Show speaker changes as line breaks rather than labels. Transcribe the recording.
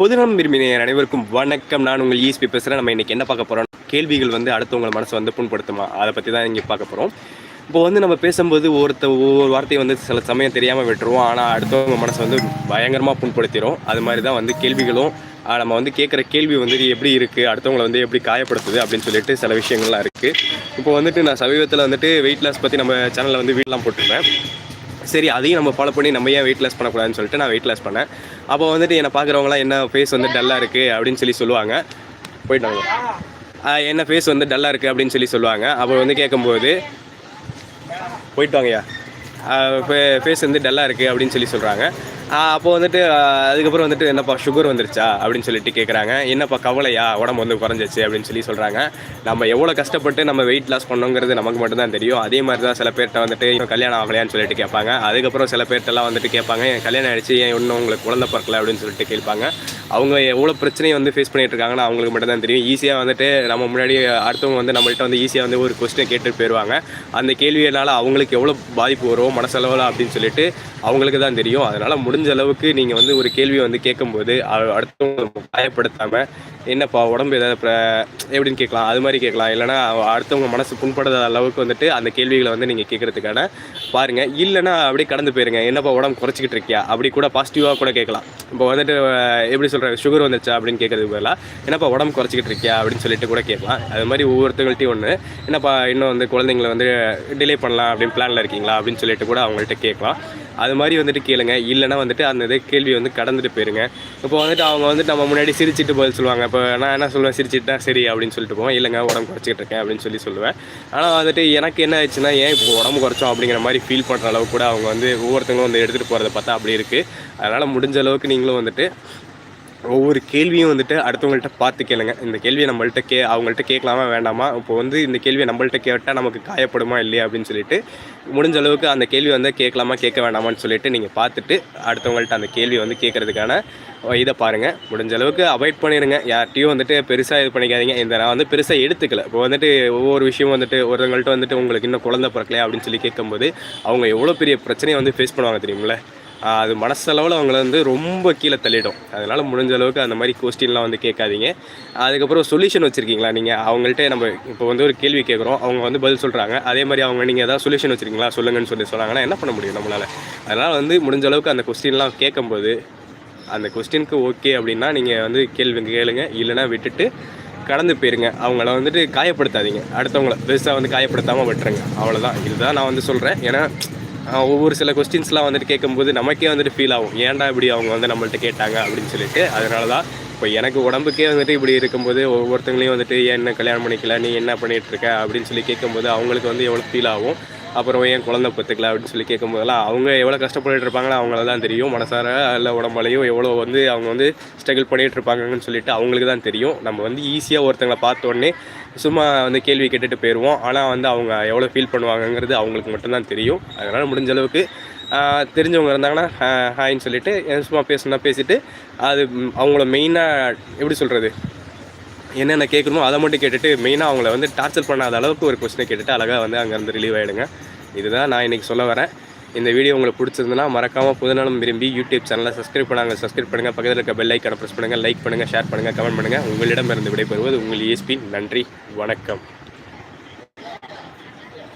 பொதுநலம் விரும்பின அனைவருக்கும் வணக்கம். நான் உங்கள் ஈஸ்பி பேசுகிறேன் நம்ம இன்றைக்கி என்ன பார்க்க போகிறோம் கேள்விகள் வந்து அடுத்தவங்க மனசை வந்து புண்படுத்துமா? அதை பற்றி தான் இங்கே பார்க்க போகிறோம் இப்போ வந்து நம்ம பேசும்போது ஒருத்த ஒவ்வொரு வார்த்தையை வந்து சில சமயம் தெரியாமல் விட்டுருவோம். ஆனால் அடுத்தவங்க மனசை வந்து பயங்கரமாக புண்படுத்திடும் அது மாதிரி தான் வந்து கேள்விகளும் நம்ம வந்து கேட்குற கேள்வி வந்து எப்படி இருக்குது அடுத்தவங்களை வந்து எப்படி காயப்படுத்துது? அப்படின்னு சொல்லிட்டு சில விஷயங்கள்லாம் இருக்குது இப்போ வந்துட்டு நான் சமீபத்தில் வந்துட்டு வெயிட் லாஸ் பற்றி நம்ம சேனலில் வந்து வீடெலாம் போட்டிருப்பேன். சரி அதையும் நம்ம ஃபாலோ பண்ணி நம்ம ஏன் வெயிட் லாஸ் பண்ணக்கூடாதுன்னு சொல்லிட்டு நான் வெயிட் லாஸ் பண்ணேன். அப்போ வந்துட்டு என்னை பார்க்குறவங்களாம் என்ன ஃபேஸ் வந்து டல்லாக இருக்குது அப்படின்னு சொல்லி சொல்லுவாங்க. போயிட்டாங்க என்ன ஃபேஸ் வந்து டல்லாக இருக்குது அப்படின்னு சொல்லி சொல்லுவாங்க. அப்போ வந்து கேட்கும்போது போயிட்டு வாங்கய்யா. ஃபேஸ் வந்து டல்லாக இருக்குது அப்படின்னு சொல்லி சொல்கிறாங்க அப்போ வந்துட்டு அதுக்கப்புறம் வந்துட்டு என்னப்பா சுகர் வந்துருச்சா? அப்படின்னு சொல்லிட்டு கேட்குறாங்க என்னப்பா கவலையா? உடம்பு வந்து குறைஞ்சிச்சு அப்படின்னு சொல்லி சொல்கிறாங்க நம்ம எவ்வளோ கஷ்டப்பட்டு நம்ம வெயிட் லாஸ் பண்ணோங்கிறது நமக்கு மட்டும்தான் தெரியும். அதே மாதிரி தான் சில பேர்கிட்ட வந்துட்டு கல்யாணம் ஆகலையான்னு சொல்லிட்டு கேட்பாங்க. அதுக்கப்புறம் சில பேர்ட்டெல்லாம் வந்துட்டு கேட்பாங்க என் கல்யாணம் ஆகிடுச்சு ஏன் இன்னும் உங்களுக்கு குழந்தை பிறக்கல? அப்படின்னு சொல்லிட்டு கேட்பாங்க. அவங்க எவ்வளோ பிரச்சனையை வந்து ஃபேஸ் பண்ணிட்டு இருக்காங்கன்னு அவங்களுக்கு மட்டும் தான் தெரியும் ஈஸியாக வந்துட்டு நம்ம முன்னாடி அடுத்தவங்க வந்து நம்மள்கிட்ட வந்து ஈஸியாக வந்து ஒரு கொஸ்டின் கேட்டு போயிடுவாங்க அந்த கேள்வியினால் அவங்களுக்கு எவ்வளோ பாதிப்பு வரும் மனசளவில் அப்படின்னு சொல்லிட்டு அவங்களுக்கு தான் தெரியும். அதனால் முடிஞ்ச அளவுக்கு நீங்கள் வந்து ஒரு கேள்வியை வந்து கேட்கும்போது அடுத்தவங்க காயப்படுத்தாமல் என்னப்பா உடம்பு ஏதாவது எப்படின்னு கேட்கலாம் அது மாதிரி கேட்கலாம். இல்லைனா அடுத்தவங்க மனசு புண்படாத அளவுக்கு வந்துட்டு அந்த கேள்விகளை வந்து நீங்கள் கேட்குறதுக்கான பாருங்கள் இல்லைன்னா அப்படியே கடந்து போயிருங்க. என்னப்பா உடம்பு குறைச்சிக்கிட்டு இருக்கியா? அப்படி கூட பாசிட்டிவாக கூட கேட்கலாம். இப்போ வந்துட்டு எப்படி சொல்கிறாங்க சுகர் வந்துச்சா அப்படின்னு கேட்கறதுக்கு பதிலாக என்னப்பா உடம்பு குறைச்சிக்கிட்டு இருக்கியா? அப்படின்னு சொல்லிட்டு கூட கேட்கலாம். அது மாதிரி ஒவ்வொருத்தங்கள்ட்டையும் ஒன்று என்னப்பா இன்னும் வந்து குழந்தைங்களை வந்து டிலே பண்ணலாம் அப்படின்னு பிளானில் இருக்கீங்களா? அப்படின்னு சொல்லிட்டு கூட அவங்கள்ட்ட கேட்கலாம். அது மாதிரி வந்துட்டு கேளுங்க. இல்லைன்னா வந்துட்டு அந்த இது கேள்வி வந்து கடந்துட்டு போயிருங்க. இப்போ வந்துட்டு அவங்க வந்துட்டு நம்ம முன்னாடி சிரிச்சிட்டு பதில் சொல்லுவாங்க. இப்போ நான் என்ன சொல்லுவேன்? சிரிச்சிட்டு தான் சரி அப்படின்னு சொல்லிட்டு போவேன். இல்லைங்க உடம்பு குறைச்சிக்கிட்டு இருக்கேன் அப்படின்னு சொல்லி சொல்லுவேன். ஆனால் வந்துட்டு எனக்கு என்ன ஆயிடுச்சுன்னா ஏன் இப்போ உடம்பு குறைச்சோம் அப்படிங்கிற மாதிரி ஃபீல் பண்ணுற அளவுக்கு கூட அவங்க வந்து ஒவ்வொருத்தங்களும் வந்து எடுத்துகிட்டு போகிறத பார்த்தா அப்படி இருக்குது அதனால் முடிஞ்ச அளவுக்கு நீங்களும் வந்துட்டு ஒவ்வொரு கேள்வியும் வந்துட்டு அடுத்தவங்கள்ட்ட பார்த்து கேளுங்க. இந்த கேள்வியை நம்மள்ட்ட கே அவங்கள்ட்ட கேட்கலாமா வேண்டாமா? இப்போ வந்து இந்த கேள்வியை நம்மள்ட்ட கேட்டால் நமக்கு காயப்படுமா இல்லையா அப்படின்னு சொல்லிட்டு முடிஞ்ச அளவுக்கு அந்த கேள்வி வந்து கேட்கலாமா கேட்க வேண்டாமான்னு சொல்லிட்டு நீங்கள் பார்த்துட்டு அடுத்தவங்கள்ட்ட அந்த கேள்வி வந்து கேட்குறதுக்கான இதை பாருங்கள் முடிஞ்ச அளவுக்கு அவாய்ட் பண்ணிடுங்க யார்ட்டையும் வந்துட்டு பெருசாக இது பண்ணிக்காதீங்க. இந்த நான் வந்து பெருசாக எடுத்துக்கல. இப்போ வந்துட்டு ஒவ்வொரு விஷயம் வந்துட்டு ஒருத்தவங்கள்ட்ட வந்துட்டு உங்களுக்கு இன்னும் குழந்தை பிறக்கலையா அப்படின்னு சொல்லி கேட்கும்போது அவங்க எவ்வளோ பெரிய பிரச்சனையை வந்து ஃபேஸ் பண்ணுவாங்க தெரியுங்களே அது மனசளவில் அவங்கள வந்து ரொம்ப கீழே தள்ளிடும். அதனால் முடிஞ்ச அளவுக்கு அந்த மாதிரி கொஸ்டின்லாம் வந்து கேட்காதீங்க. அதுக்கப்புறம் சொல்யூஷன் வச்சுருக்கீங்களா நீங்கள் அவங்கள்ட்ட நம்ம இப்போ வந்து ஒரு கேள்வி கேட்குறோம். அவங்க வந்து பதில் சொல்கிறாங்க அதே மாதிரி அவங்க நீங்கள் ஏதாவது சொல்யூஷன் வச்சுருக்கீங்களா? சொல்லுங்கன்னு சொல்லி சொன்னாங்கன்னா என்ன பண்ண முடியும் நம்மளால்? அதனால் வந்து முடிஞ்ச அளவுக்கு அந்த கொஸ்டின்லாம் கேட்கும்போது அந்த கொஸ்டினுக்கு ஓகே அப்படின்னா நீங்கள் வந்து கேள்வி கேளுங்க. இல்லைன்னா விட்டுட்டு கடந்து போயிருங்க. அவங்கள வந்துட்டு காயப்படுத்தாதீங்க. அடுத்தவங்கள பெருசாக வந்து காயப்படுத்தாமல் விட்டுருங்க. அவ்வளோதான் இதுதான் நான் வந்து சொல்கிறேன் ஏன்னா ஒவ்வொரு சில கொஸ்டின்ஸ்லாம் வந்துட்டு கேட்கும்போது நமக்கே வந்துட்டு ஃபீல் ஆகும். ஏன்டா இப்படி அவங்க வந்து நம்மள்ட்ட கேட்டாங்க அப்படின்னு சொல்லிட்டு. அதனால தான் இப்போ எனக்கு உடம்புக்கே வந்துட்டு இப்படி இருக்கும்போது ஒவ்வொருத்தங்களையும் வந்துட்டு ஏன் என்ன கல்யாணம் பண்ணிக்கல? நீ என்ன பண்ணிகிட்ருக்க இருக்க? அப்படின்னு சொல்லி கேட்கும்போது அவங்களுக்கு வந்து எவ்வளோ ஃபீல் ஆகும். அப்புறம் ஏன் குழந்தை பத்துக்கல அப்படின்னு சொல்லி கேட்கும்போதெல்லாம் அவங்க எவ்வளோ கஷ்டப்பட்டு இருப்பாங்களோ அவங்கள தான் தெரியும். மனசார இல்லை உடம்பாலையும் எவ்வளோ வந்து அவங்க வந்து ஸ்ட்ரகிள் பண்ணிட்டு இருப்பாங்கன்னு சொல்லிட்டு அவங்களுக்கு தான் தெரியும். நம்ம வந்து ஈஸியாக ஒருத்தங்களை பார்த்த உடனே சும்மா வந்து கேள்வி கேட்டுட்டு போயிடுவோம் ஆனால் வந்து அவங்க எவ்வளோ ஃபீல் பண்ணுவாங்கங்கிறது அவங்களுக்கு மட்டும்தான் தெரியும். அதனால் முடிஞ்ச அளவுக்கு தெரிஞ்சவங்க இருந்தாங்கன்னா ஹாய்ன்னு சொல்லிட்டு சும்மா பேசணும்னா பேசிட்டு அது அவங்கள மெயினாக எப்படி சொல்கிறது என்னென்ன கேட்கணுமோ அதை மட்டும் கேட்டுட்டு மெயினாக அவங்கள வந்து டார்ச்சர் பண்ணாத அளவுக்கு ஒரு கொஸ்டினை கேட்டுட்டு அழகாக வந்து அங்கேருந்து ரிலீவ் ஆகிடுங்க இதுதான் நான் இன்றைக்கி சொல்ல வரேன். இந்த வீடியோ உங்களுக்கு பிடிச்சிருந்ததுன்னா மறக்காமல் புதுநலம் விரும்பி யூடியூப் சேனலை சப்ஸ்கிரைப் பண்ணாங்க. சப்ஸ்கிரைப் பண்ணுங்கள் பக்கத்தில் இருக்க பெல் ஐக்கனை ப்ரெஸ் பண்ணுங்கள் லைக் பண்ணுங்கள் ஷேர் பண்ணுங்கள் கமெண்ட் பண்ணுங்கள் உங்களிடமிருந்து விடைபெறுவது உங்கள் இஎஸ்பி நன்றி. வணக்கம்.